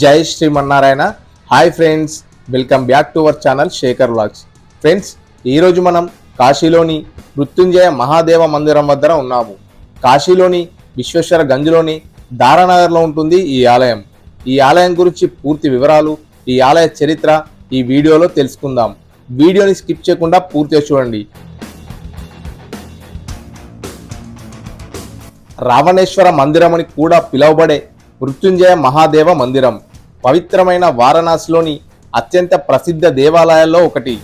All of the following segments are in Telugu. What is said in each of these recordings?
Jai Shrimannarayana. Hi friends welcome back to our channel Shekhar vlogs friends ఈరోజు మనం కాశీలోని మృత్యుంజయ మహాదేవ మందిరం వద్ద ఉన్నాము. కాశీలోని విశ్వేశ్వర గంజ్లోని దారానగర్లో ఉంటుంది ఈ ఆలయం. ఈ ఆలయం గురించి పూర్తి వివరాలు ఈ ఆలయ చరిత్ర ఈ వీడియోలో తెలుసుకుందాం. వీడియోని స్కిప్ చేయకుండా పూర్తిగా చూడండి. రావణేశ్వర మందిరమని కూడా పిలువబడే మృత్యుంజయ మహాదేవ మందిరం పవిత్రమైన వారణాసిలోని అత్యంత ప్రసిద్ధ దేవాలయాల్లో ఒకటి.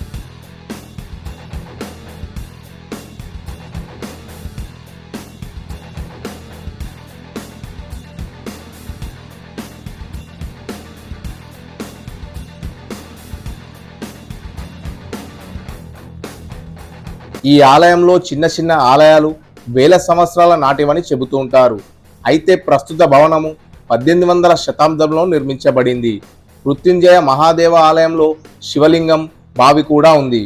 ఈ ఆలయంలో చిన్న చిన్న ఆలయాలు వేల సంవత్సరాల నాటివని చెబుతూ ఉంటారు. అయితే ప్రస్తుత భవనము పద్దెనిమిది వందల శతాబ్దంలో నిర్మించబడింది. మృత్యుంజయ మహాదేవ ఆలయంలో శివలింగం బావి కూడా ఉంది.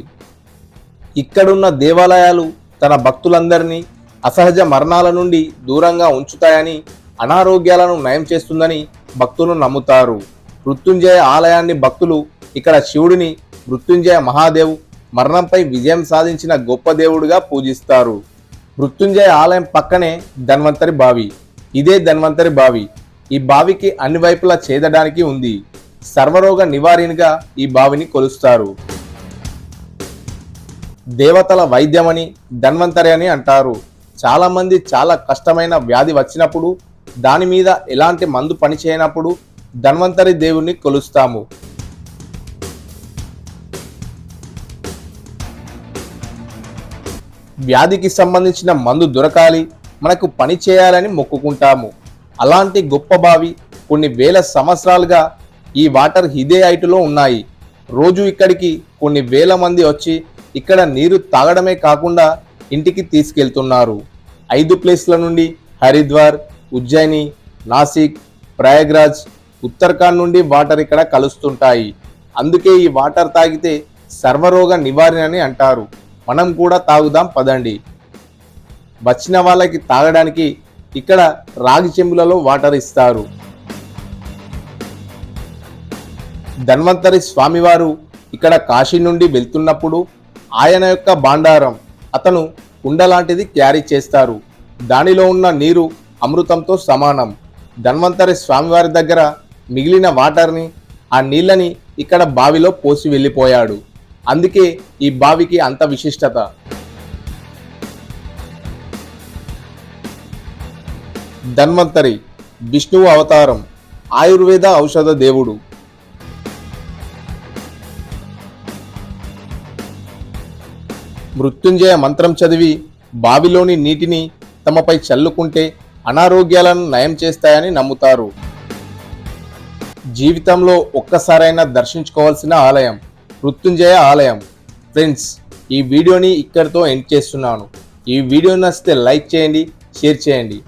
ఇక్కడున్న దేవాలయాలు తన భక్తులందరినీ అసహజ మరణాల నుండి దూరంగా ఉంచుతాయని అనారోగ్యాలను నయం చేస్తుందని భక్తులు నమ్ముతారు. మృత్యుంజయ ఆలయాన్ని భక్తులు ఇక్కడ శివుడిని మృత్యుంజయ మహాదేవ్ మరణంపై విజయం సాధించిన గొప్ప దేవుడిగా పూజిస్తారు. మృత్యుంజయ ఆలయం పక్కనే ధన్వంతరి బావి. ఇదే ధన్వంతరి బావి. ఈ బావికి అన్ని వైపులా చేదడానికి ఉంది. సర్వరోగ నివారణగా ఈ బావిని కొలుస్తారు. దేవతల వైద్యమని ధన్వంతరి అని అంటారు. చాలామంది చాలా కష్టమైన వ్యాధి వచ్చినప్పుడు దాని మీద ఎలాంటి మందు పని చేయనప్పుడు ధన్వంతరి దేవుణ్ణి కొలుస్తాము. వ్యాధికి సంబంధించిన మందు దొరకాలి మనకు పని చేయాలని మొక్కుకుంటాము. అలాంటి గొప్ప బావి కొన్ని వేల సంవత్సరాలుగా ఈ వాటర్ ఇదే హైటులో ఉన్నాయి. రోజు ఇక్కడికి కొన్ని వేల మంది వచ్చి ఇక్కడ నీరు తాగడమే కాకుండా ఇంటికి తీసుకెళ్తున్నారు. ఐదు ప్లేస్ల నుండి హరిద్వార్ ఉజ్జయిని నాసిక్ ప్రయాగ్రాజ్ ఉత్తరాఖండ్ నుండి వాటర్ ఇక్కడ కలుస్తుంటాయి. అందుకే ఈ వాటర్ తాగితే సర్వరోగ నివారణ అని అంటారు. మనం కూడా తాగుదాం పదండి. వచ్చిన వాళ్ళకి తాగడానికి ఇక్కడ రాగి చెంబులలో వాటర్ ఇస్తారు. ధన్వంతరి స్వామివారు ఇక్కడ కాశీ నుండి వెళ్తున్నప్పుడు ఆయన యొక్క భాండారం అతను కుండ లాంటిది క్యారీ చేస్తారు. దానిలో ఉన్న నీరు అమృతంతో సమానం. ధన్వంతరి స్వామివారి దగ్గర మిగిలిన వాటర్ని ఆ నీళ్ళని ఇక్కడ బావిలో పోసి వెళ్ళిపోయాడు. అందుకే ఈ బావికి అంత విశిష్టత. ధన్వంతరి విష్ణువు అవతారం ఆయుర్వేద ఔషధ దేవుడు. మృత్యుంజయ మంత్రం చదివి బావిలోని నీటిని తమపై చల్లుకుంటే అనారోగ్యాలను నయం చేస్తాయని నమ్ముతారు. జీవితంలో ఒక్కసారైనా దర్శించుకోవాల్సిన ఆలయం మృత్యుంజయ ఆలయం. ఫ్రెండ్స్ ఈ వీడియోని ఇక్కడితో ఎండ్ చేస్తున్నాను. ఈ వీడియో నచ్చితే లైక్ చేయండి షేర్ చేయండి.